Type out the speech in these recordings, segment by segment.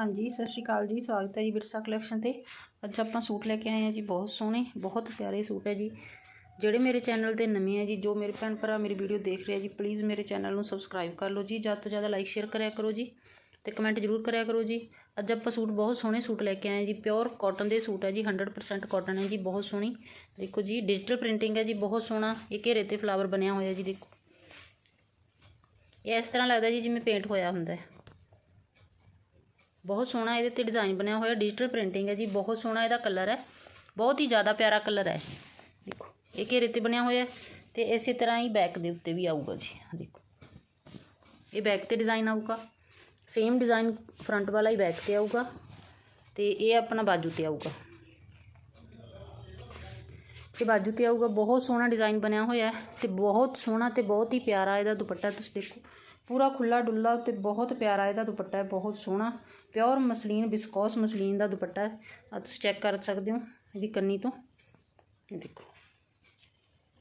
ਹਾਂਜੀ, ਸਤਿ ਸ਼੍ਰੀ ਅਕਾਲ ਜੀ, ਸਵਾਗਤ ਹੈ ਜੀ ਵਿਰਸਾ ਕਲੈਕਸ਼ਨ ਤੇ। ਅੱਜ ਆਪਾਂ ਸੂਟ ਲੈ ਕੇ ਆਏ ਹਾਂ ਜੀ, ਬਹੁਤ ਸੋਹਣੇ, ਬਹੁਤ ਪਿਆਰੇ ਸੂਟ ਹੈ ਜੀ। ਜਿਹੜੇ ਮੇਰੇ ਚੈਨਲ ਤੇ ਨਵੇਂ ਹੈ ਜੀ, ਜੋ ਮੇਰੇ ਭੈਣ ਭਰਾ ਮੇਰੀ ਵੀਡੀਓ ਦੇਖ ਰਹੇ ਆ ਜੀ ਪਲੀਜ਼ ਮੇਰੇ ਚੈਨਲ ਨੂੰ ਸਬਸਕ੍ਰਾਈਬ ਕਰ ਲਓ ਜੀ ਜ਼ਿਆਦਾ ਤੋਂ ਜ਼ਿਆਦਾ ਲਾਈਕ ਸ਼ੇਅਰ ਕਰਿਆ ਕਰੋ ਜੀ, ਤੇ ਕਮੈਂਟ ਜ਼ਰੂਰ ਕਰਿਆ ਕਰੋ ਜੀ। ਅੱਜ ਆਪਾਂ ਸੂਟ, ਬਹੁਤ ਸੋਹਣੇ ਸੂਟ ਲੈ ਕੇ ਆਏ ਹਾਂ ਜੀ ਪਿਓਰ ਕਾਟਨ ਦੇ ਸੂਟ ਹੈ ਜੀ 100% ਕਾਟਨ ਹੈ ਜੀ, ਬਹੁਤ ਸੋਹਣੀ। ਦੇਖੋ ਜੀ ਡਿਜੀਟਲ ਪ੍ਰਿੰਟਿੰਗ ਹੈ ਜੀ, ਬਹੁਤ ਸੋਹਣਾ, ਇਹ ਘੇਰੇ ਤੇ ਫਲਾਵਰ ਬਣਿਆ ਹੋਇਆ ਜੀ, ਦੇਖੋ। ਇਹ ਇਸ ਤਰ੍ਹਾਂ ਲੱਗਦਾ ਜੀ, ਜਿਵੇਂ ਪੇਂਟ ਹੋਇਆ ਹੁੰਦਾ ਹੈ। ਬਹੁਤ ਸੋਹਣਾ ਇਹਦੇ ਤੇ ਡਿਜ਼ਾਈਨ ਬਣਿਆ ਹੋਇਆ ਡਿਜੀਟਲ ਪ੍ਰਿੰਟਿੰਗ ਹੈ ਜੀ ਬਹੁਤ ਸੋਹਣਾ ਇਹਦਾ ਕਲਰ ਹੈ ਬਹੁਤ ਹੀ ਜ਼ਿਆਦਾ ਪਿਆਰਾ ਕਲਰ ਹੈ ਦੇਖੋ ਇਹ ਘੇਰੇ ਤੇ ਬਣਿਆ ਹੋਇਆ ਤੇ ਇਸੇ ਤਰ੍ਹਾਂ ਹੀ ਬੈਕ ਦੇ ਉੱਤੇ ਵੀ ਆਊਗਾ ਜੀ ਆਹ ਦੇਖੋ ਇਹ ਬੈਕ ਤੇ ਡਿਜ਼ਾਈਨ ਆਊਗਾ ਸੇਮ ਡਿਜ਼ਾਈਨ ਫਰੰਟ ਵਾਲਾ ਹੀ ਬੈਕ ਤੇ ਆਊਗਾ ਤੇ ਇਹ ਆਪਣਾ ਬਾਜੂ ਤੇ ਆਊਗਾ ਤੇ ਬਾਜੂ ਤੇ ਆਊਗਾ ਬਹੁਤ ਸੋਹਣਾ ਡਿਜ਼ਾਈਨ ਬਣਿਆ ਹੋਇਆ ਹੈ ਤੇ ਬਹੁਤ ਸੋਹਣਾ ਤੇ ਬਹੁਤ ਹੀ ਪਿਆਰਾ ਇਹਦਾ ਦੁਪੱਟਾ ਤੁਸੀਂ ਦੇਖੋ ਪੂਰਾ ਖੁੱਲਾ ਡੁੱਲਾ ਤੇ ਬਹੁਤ ਪਿਆਰਾ ਇਹਦਾ ਦੁਪੱਟਾ ਹੈ, ਬਹੁਤ ਸੋਹਣਾ। ਪਿਓਰ ਮਸਲੀਨ ਬਿਸਕੋਸ ਮਸਲੀਨ ਦਾ ਦੁਪੱਟਾ ਹੈ। ਆ ਤੁਸੀਂ ਚੈੱਕ ਕਰ ਸਕਦੇ ਹੋ ਇਹਦੀ ਕੰਨੀ ਤੋਂ। ਇਹ ਦੇਖੋ।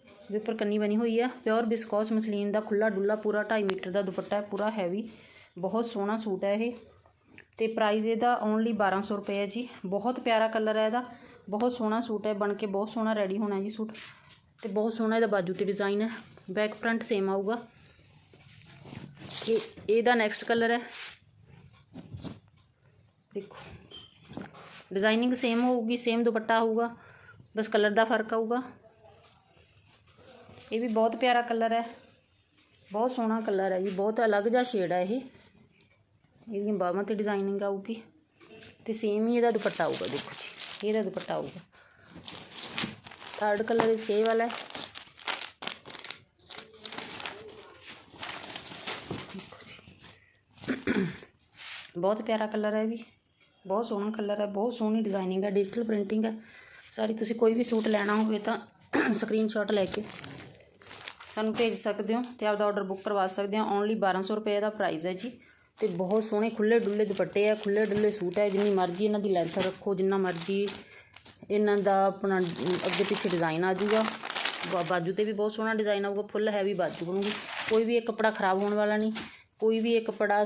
ਇਹਦੇ ਉੱਪਰ ਕੰਨੀ ਬਣੀ ਹੋਈ ਹੈ ਪਿਓਰ ਬਿਸਕੋਸ ਮਸਲੀਨ ਦਾ ਖੁੱਲਾ ਡੁੱਲਾ ਪੂਰਾ 2.5 ਮੀਟਰ ਦਾ ਦੁਪੱਟਾ ਹੈ, ਪੂਰਾ ਹੈਵੀ ਬਹੁਤ ਸੋਹਣਾ ਸੂਟ ਹੈ ਇਹ। ਤੇ ਪ੍ਰਾਈਸ ਇਹਦਾ ਓਨਲੀ 1200 ਰੁਪਏ ਹੈ ਜੀ। ਬਹੁਤ ਪਿਆਰਾ ਕਲਰ ਹੈ ਇਹਦਾ। ਬਹੁਤ ਸੋਹਣਾ ਸੂਟ ਹੈ, ਬਣ ਕੇ ਬਹੁਤ ਸੋਹਣਾ ਰੈਡੀ ਹੋਣਾ ਜੀ ਸੂਟ। ਤੇ ਬਹੁਤ ਸੋਹਣਾ ਇਹਦਾ ਬਾਜੂ ਤੇ ਡਿਜ਼ਾਈਨ ਹੈ। ਬੈਕ ਫਰੰਟ ਸੇਮ ਆਊਗਾ। ਇਹ ਇਹਦਾ ਨੈਕਸਟ ਕਲਰ ਹੈ ਦੇਖੋ ਡਿਜ਼ਾਈਨਿੰਗ ਸੇਮ ਹੋਊਗੀ ਸੇਮ ਦੁਪੱਟਾ ਹੋਊਗਾ ਬਸ ਕਲਰ ਦਾ ਫ਼ਰਕ ਆਊਗਾ ਇਹ ਵੀ ਬਹੁਤ ਪਿਆਰਾ ਕਲਰ ਹੈ ਬਹੁਤ ਸੋਹਣਾ ਕਲਰ ਹੈ ਜੀ ਬਹੁਤ ਅਲੱਗ ਜਿਹਾ ਸ਼ੇਡ ਹੈ ਇਹ ਇਹਦੀਆਂ ਬਾਹਾਂ ਤੇ ਡਿਜ਼ਾਈਨਿੰਗ ਆਊਗੀ ਤੇ ਸੇਮ ਹੀ ਇਹਦਾ ਦੁਪੱਟਾ ਆਊਗਾ, ਦੇਖੋ ਜੀ। ਇਹਦਾ ਦੁਪੱਟਾ ਆਊਗਾ। ਥਰਡ ਕਲਰ ਇਹ ਇਹ ਵਾਲਾ ਹੈ। ਬਹੁਤ ਪਿਆਰਾ ਕਲਰ ਹੈ ਇਹ ਵੀ। ਬਹੁਤ ਸੋਹਣਾ ਕਲਰ ਹੈ, ਬਹੁਤ ਸੋਹਣੀ ਡਿਜ਼ਾਈਨਿੰਗ ਹੈ ਡਿਜੀਟਲ ਪ੍ਰਿੰਟਿੰਗ ਹੈ। ਸਾਰੀ ਤੁਸੀਂ ਕੋਈ ਵੀ ਸੂਟ ਲੈਣਾ ਹੋਵੇ ਤਾਂ ਸਕਰੀਨਸ਼ਾਟ ਲੈ ਕੇ ਸਾਨੂੰ ਭੇਜ ਸਕਦੇ ਹੋ ਤੇ ਆਪਦਾ ਆਰਡਰ ਬੁੱਕ ਕਰਵਾ ਸਕਦੇ ਹੋ। ਓਨਲੀ 1200 ਰੁਪਏ ਦਾ ਪ੍ਰਾਈਸ ਹੈ ਜੀ ਤੇ ਬਹੁਤ ਸੋਹਣੇ ਖੁੱਲੇ ਡੁੱਲੇ ਦੁਪੱਟੇ ਆ ਖੁੱਲੇ ਡੁੱਲੇ ਸੂਟ ਹੈ, ਜਿੰਨੀ ਮਰਜ਼ੀ ਇਹਨਾਂ ਦੀ ਲੈਂਥ ਰੱਖੋ, ਜਿੰਨਾ ਮਰਜ਼ੀ ਇਹਨਾਂ ਦਾ ਆਪਣਾ ਅੱਗੇ ਪਿੱਛੇ ਡਿਜ਼ਾਈਨ ਆ ਜਾਊਗਾ। ਬਾ- ਬਾਜੂ ਤੇ ਵੀ ਬਹੁਤ ਸੋਹਣਾ ਡਿਜ਼ਾਈਨ ਆਊਗਾ ਫੁੱਲ ਹੈਵੀ ਬਾਜੂ ਬਣੂਗੀ। ਕੋਈ ਵੀ ਇਹ ਕੱਪੜਾ ਖਰਾਬ ਹੋਣ ਵਾਲਾ ਨਹੀਂ। ਕੋਈ ਵੀ ਇਹ ਕੱਪੜਾ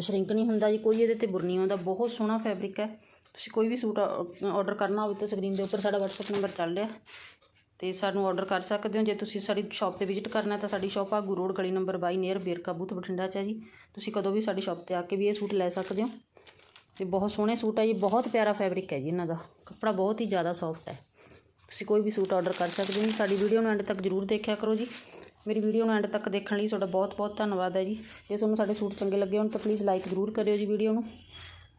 ਸ਼ਰਿੰਕ ਨਹੀਂ ਹੁੰਦਾ ਜੀ, ਕੋਈ ਇਹਦੇ ਤੇ ਬੁਰ ਨਹੀਂ ਆਉਂਦਾ, ਬਹੁਤ ਸੋਹਣਾ ਫੈਬਰਿਕ ਹੈ। ਤੁਸੀਂ ਕੋਈ ਵੀ ਸੂਟ ਆਰਡਰ ਕਰਨਾ ਹੋਵੇ ਤਾਂ ਸਕਰੀਨ ਦੇ ਉੱਪਰ ਸਾਡਾ WhatsApp ਨੰਬਰ ਚੱਲ ਰਿਹਾ। ਤੇ ਸਾਨੂੰ ਆਰਡਰ ਕਰ ਸਕਦੇ ਹੋ। ਜੇ ਤੁਸੀਂ ਸਾਡੀ ਸ਼ਾਪ ਤੇ ਵਿਜ਼ਿਟ ਕਰਨਾ ਤਾਂ ਸਾਡੀ ਸ਼ਾਪ ਆਗੂ ਰੋਡ ਗਲੀ number 22 near Verka booth Bathinda 'ਚ ਹੈ ਜੀ। ਤੁਸੀਂ ਕਦੋਂ ਵੀ ਸਾਡੀ ਸ਼ਾਪ ਤੇ ਆ ਕੇ ਵੀ ਇਹ ਸੂਟ ਲੈ ਸਕਦੇ ਹੋ। ਤੇ ਬਹੁਤ ਸੋਹਣੇ ਸੂਟ ਹੈ ਜੀ, ਬਹੁਤ ਪਿਆਰਾ ਫੈਬਰਿਕ ਹੈ ਜੀ ਇਹਨਾਂ ਦਾ। ਕੱਪੜਾ ਬਹੁਤ ਹੀ ਜ਼ਿਆਦਾ ਸੌਫਟ ਹੈ। ਤੁਸੀਂ ਕੋਈ ਵੀ ਸੂਟ ਆਰਡਰ ਕਰ ਸਕਦੇ ਹੋ। ਜੀ ਸਾਡੀ ਵੀਡੀਓ ਨੂੰ ਐਂਡ ਤੱਕ ਜਰੂਰ ਦੇਖਿਆ ਕਰੋ ਜੀ। ਮੇਰੀ ਵੀਡੀਓ ਨੂੰ ਐਂਡ ਤੱਕ ਦੇਖਣ ਲਈ ਤੁਹਾਡਾ ਬਹੁਤ ਬਹੁਤ ਧੰਨਵਾਦ ਹੈ ਜੀ। ਜੇ ਤੁਹਾਨੂੰ ਸਾਡੇ ਸੂਟ ਚੰਗੇ ਲੱਗੇ ਹੋਣ ਤਾਂ ਪਲੀਜ਼ ਲਾਈਕ ਜ਼ਰੂਰ ਕਰਿਓ ਜੀ ਵੀਡੀਓ ਨੂੰ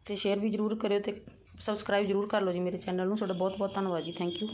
ਤੇ ਸ਼ੇਅਰ ਵੀ ਜ਼ਰੂਰ ਕਰਿਓ ਤੇ ਸਬਸਕ੍ਰਾਈਬ ਜ਼ਰੂਰ ਕਰ ਲਓ ਜੀ ਮੇਰੇ ਚੈਨਲ ਨੂੰ। ਤੁਹਾਡਾ ਬਹੁਤ ਬਹੁਤ ਧੰਨਵਾਦ ਜੀ। Thank you